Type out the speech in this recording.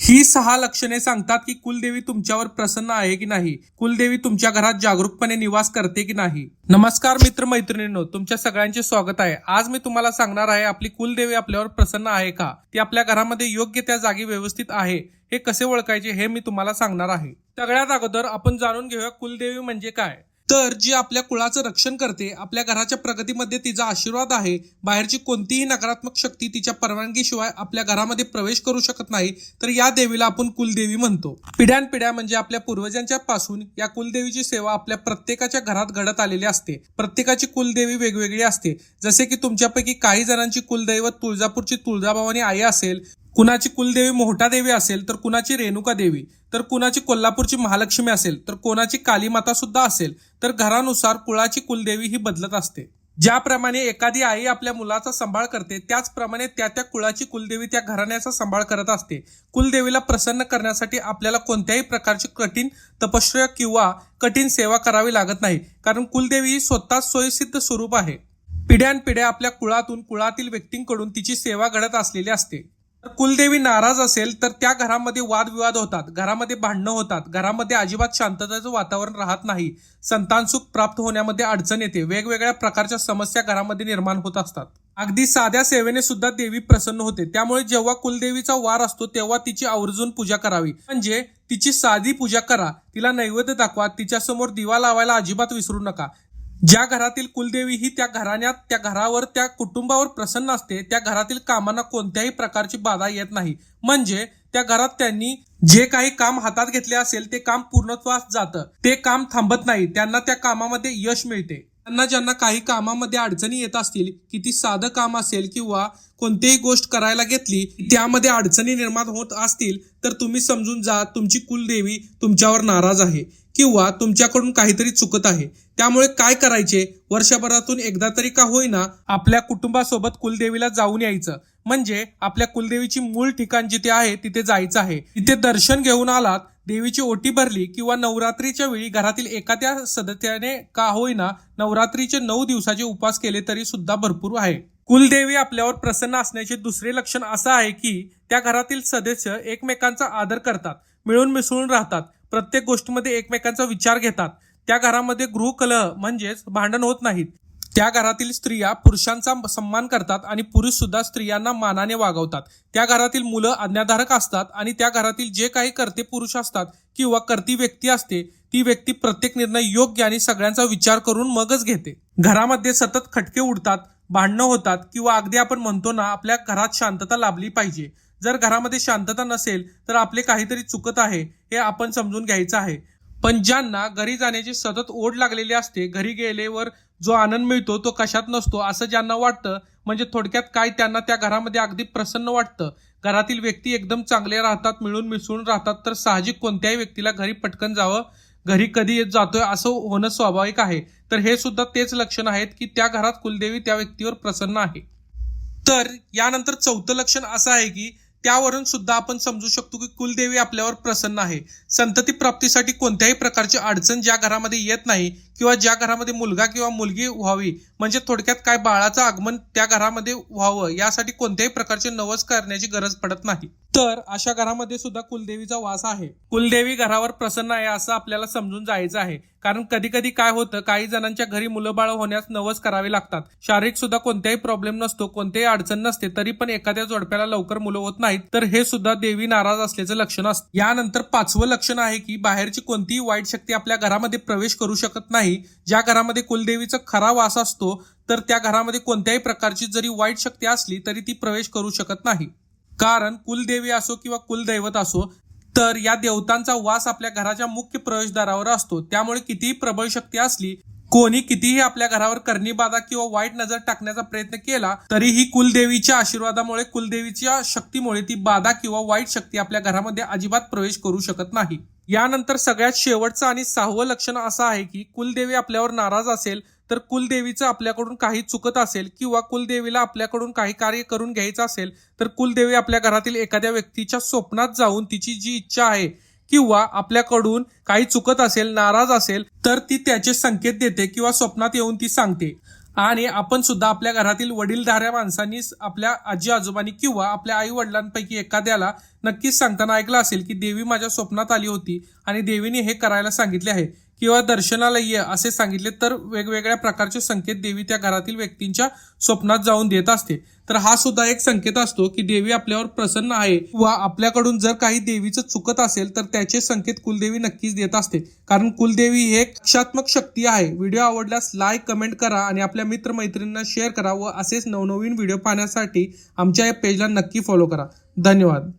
ही सहा लक्षणे सांगतात की कुलदेवी तुमच्यावर प्रसन्न आहे की नाही? कुलदेवी तुमच्या घरात जागरूकपणे निवास करते की नाही? नमस्कार मित्र मैत्रिणींनो तुमच्या सगळ्यांचे स्वागत आहे. आज मी तुम्हाला सांगणार आहे आपली कुलदेवी आपल्यावर प्रसन्न आहे का? ती आपल्या घरामध्ये योग्य त्या जागी व्यवस्थित आहे हे कसे ओळखायचे हे मी तुम्हाला सांगणार आहे. सगळ्यात अगोदर आपण जाणून घेऊया कुलदेवी म्हणजे काय. तर जी आपल्या कुळाचं रक्षण करते आपल्या घराच्या प्रगतीमध्ये तिचा आशीर्वाद आहे बाहेरची कोणतीही नकारात्मक शक्ती तिच्या परवानगीशिवाय आपल्या घरामध्ये प्रवेश करू शकत नाही तर या देवीला आपण कुलदेवी म्हणतो. पिढ्यानपिढ्या म्हणजे आपल्या पूर्वजांच्या पासून या कुलदेवीची सेवा आपल्या प्रत्येकाच्या घरात घडत आलेली असते. प्रत्येकाची कुलदेवी वेगवेगळी असते. जसे की तुमच्यापैकी काही जणांची कुलदैवत तुळजापूरची तुळजाभवानी आई असेल कुणाची कुलदेवी मोहटा देवी असेल तर कुणाची रेणुका देवी. तर कुणाची कोल्हापूरची महालक्ष्मी असेल तर कोणाची कालीमाता सुद्धा असेल तर घरानुसार कुळाची कुलदेवी ही बदलत असते. ज्याप्रमाणे एखादी आई आपल्या मुलाचा सांभाळ करते त्याचप्रमाणे त्या त्या कुळाची कुलदेवी त्या घराण्याचा सांभाळ करत असते. कुलदेवीला प्रसन्न करण्यासाठी आपल्याला कोणत्याही प्रकारची कठीण तपश्चर्या किंवा कठीण सेवा करावी लागत नाही कारण कुलदेवी ही स्वतः सोयीसिद्ध स्वरूप आहे. पिढ्यानपिढ्या आपल्या कुळातून कुळातील व्यक्तींकडून तिची सेवा घडत असलेली असते. कुलदेवी नाराज असेल तर त्या घरामध्ये वादविवाद होतात. घरामध्ये भांडणं होतात. घरामध्ये अजिबात शांततेचं वातावरण राहत नाही. संतान सुख प्राप्त होण्यामध्ये अडचण येते. वेगवेगळ्या प्रकारच्या समस्या घरामध्ये निर्माण होत असतात. अगदी साध्या सेवेने सुद्धा देवी प्रसन्न होते. त्यामुळे जेव्हा कुलदेवीचा वार असतो तेव्हा तिची आवर्जून पूजा करावी. म्हणजे तिची साधी पूजा करा. तिला नैवेद्य दाखवा. तिच्यासमोर दिवा लावायला अजिबात विसरू नका. ज्या घरातील कुलदेवी ही त्या घराण्यात त्या घरावर त्या कुटुंबावर प्रसन्न असते त्या घरातील कामांना कोणत्याही प्रकारची बाधा येत नाही. म्हणजे त्या घरात त्यांनी जे काही काम हातात घेतले असेल ते काम पूर्णत्वास जातं. ते काम थांबत नाही. त्यांना त्या कामामध्ये यश मिळते. त्यांना ज्यांना काही कामामध्ये अडचणी येत असतील किती साधं काम असेल किंवा कोणतीही गोष्ट करायला घेतली त्यामध्ये अडचणी निर्माण होत असतील तर तुम्ही समजून जा तुमची कुलदेवी तुमच्यावर नाराज आहे. किंवा तुमच्याकडून काहीतरी चुकत आहे. त्यामुळे काय करायचे? वर्षभरातून एकदा तरी का होईना आपल्या कुटुंबासोबत कुलदेवीला जाऊन यायचं. म्हणजे आपल्या कुलदेवीची मूळ ठिकाण जिथे आहे तिथे जायचं आहे. तिथे दर्शन घेऊन आलात देवीची ओटी भरली किंवा नवरात्रीच्या वेळी घरातील एखाद्या सदस्याने का होईना नवरात्रीचे नऊ दिवसाचे उपास केले तरी सुद्धा भरपूर आहे. कुलदेवी आपल्यावर प्रसन्न असण्याचे दुसरे लक्षण असं आहे की त्या घरातील सदस्य एकमेकांचा आदर करतात मिळून मिसळून राहतात. प्रत्येक गोष्टीमध्ये एकमेकांचा विचार घेतात. त्या घरामध्ये गृहकलह म्हणजेच भांडण होत नाहीत. त्या घरातील स्त्रिया पुरुषांचा सन्मान करतात आणि पुरुष सुद्धा स्त्रियांना मानाने वागवतात. त्या घरातील मुलं आज्ञाधारक असतात आणि त्या घरातील जे काही करते पुरुष असतात किंवा करती व्यक्ती असते ती व्यक्ती प्रत्येक निर्णय योग्य आणि सगळ्यांचा विचार करून मगच घेते. घरामध्ये सतत खटके उडतात भांडणं होतात किंवा अगदी आपण म्हणतो ना आपल्या घरात शांतता लाभली पाहिजे. जर घरामध्ये शांतता नसेल तर आपले काहीतरी चुकत आहे हे आपण समजून घ्यायचं आहे. पण ज्यांना घरी जाण्याची सतत ओढ लागलेली असते घरी गेल्यावर जो आनंद मिळतो तो कशात नसतो असं ज्यांना वाटतं म्हणजे थोडक्यात काय त्यांना त्या घरामध्ये अगदी प्रसन्न वाटतं. घरातील व्यक्ती एकदम चांगले राहतात मिळून मिसळून राहतात तर साहजिक कोणत्याही व्यक्तीला घरी पटकन जावं घरी कधी येत जातोय असं होणं स्वाभाविक आहे. तर हे सुद्धा तेच लक्षण आहेत की त्या घरात कुलदेवी त्या व्यक्तीवर प्रसन्न आहे. तर यानंतर चौथं लक्षण असं आहे की त्यावरून सुद्धा आपण समजू शकतो की कुलदेवी आपल्यावर प्रसन्न आहे. संतती प्राप्तीसाठी कोणत्याही प्रकारची अडचण ज्या घरामध्ये येत नाही किंवा ज्या घरामध्ये मुलगा किंवा मुलगी व्हावी म्हणजे थोडक्यात काय बाळाचं आगमन त्या घरामध्ये व्हावं यासाठी कोणत्याही प्रकारचे नवस करण्याची गरज पडत नाही. तर अशा घरामध्ये सुद्धा कुलदेवीचा वास आहे. कुलदेवी घरावर प्रसन्न आहे असं आपल्याला समजून जायचं आहे. कारण कधी कधी काय होतं काही जणांच्या घरी मुलं बाळ होण्यास नवस करावे लागतात. शारीरिक सुद्धा कोणत्याही प्रॉब्लेम नसतो कोणत्याही अडचण नसते तरी पण एखाद्या जोडप्याला लवकर मुलं होत नाहीत तर हे सुद्धा देवी नाराज असल्याचं लक्षण असतं. यानंतर पाचवं लक्षण आहे की बाहेरची कोणतीही वाईट शक्ती आपल्या घरामध्ये प्रवेश करू शकत नाही. ज्या घरामध्ये कुलदेवीचा खरा वास असतो तर त्या घरामध्ये कोणत्याही प्रकारची जरी वाईट शक्ती असली तरी ती प्रवेश करू शकत नाही. कारण कुलदेवी असो किंवा कुलदैवत असो तर या देवतांचा वास आपल्या घराच्या मुख्य प्रवेशद्वारावर असतो. त्यामुळे कितीही प्रबळ शक्ती असली कोणी कितीही आपल्या घरावर करणी बाधा किंवा वाईट नजर टाकण्याचा प्रयत्न केला तरीही कुलदेवीच्या आशीर्वादामुळे कुलदेवीच्या शक्तीमुळे ती बाधा किंवा वाईट शक्ती आपल्या घरामध्ये अजिबात प्रवेश करू शकत नाही. यानंतर सगळ्यात शेवटचं आणि सहावं लक्षण असं आहे की कुलदेवी आपल्यावर नाराज असेल तर कुलदेवीचं आपल्याकडून काही चुकत असेल किंवा कुलदेवीला आपल्याकडून काही कार्य करून घ्यायचं असेल तर कुलदेवी आपल्या घरातील एखाद्या व्यक्तीच्या स्वप्नात जाऊन तिची जी इच्छा आहे किंवा आपल्याकडून काही चुकत असेल नाराज असेल तर ती त्याचे संकेत देते किंवा स्वप्नात येऊन ती सांगते. आणि आपण सुद्धा आपल्या घरातील वडीलधाऱ्या माणसांनी आपल्या आजी आजोबांनी किंवा आपल्या आई वडिलांपैकी एखाद्याला नक्कीच सांगताना ऐकलं असेल की देवी माझ्या स्वप्नात आली होती आणि देवीने हे करायला सांगितले आहे. किंवा दर्शनाला ये असे सांगितले तर वेगवेगळ्या प्रकारचे संकेत देवी त्या घरातील व्यक्तींच्या स्वप्नात जाऊन देत असते. तर हा सुद्धा एक संकेत असतो की देवी आपल्यावर प्रसन्न आहे व आपल्याकडून जर काही देवीचं चुकत असेल तर त्याचे संकेत कुलदेवी नक्कीच देत असते. कारण कुलदेवी ही रक्षात्मक शक्ती आहे. व्हिडिओ आवडल्यास लाईक कमेंट करा आणि आपल्या मित्रमैत्रिणींना शेअर करा व असेच नवनवीन व्हिडिओ पाहण्यासाठी आमच्या या पेजला नक्की फॉलो करा. धन्यवाद.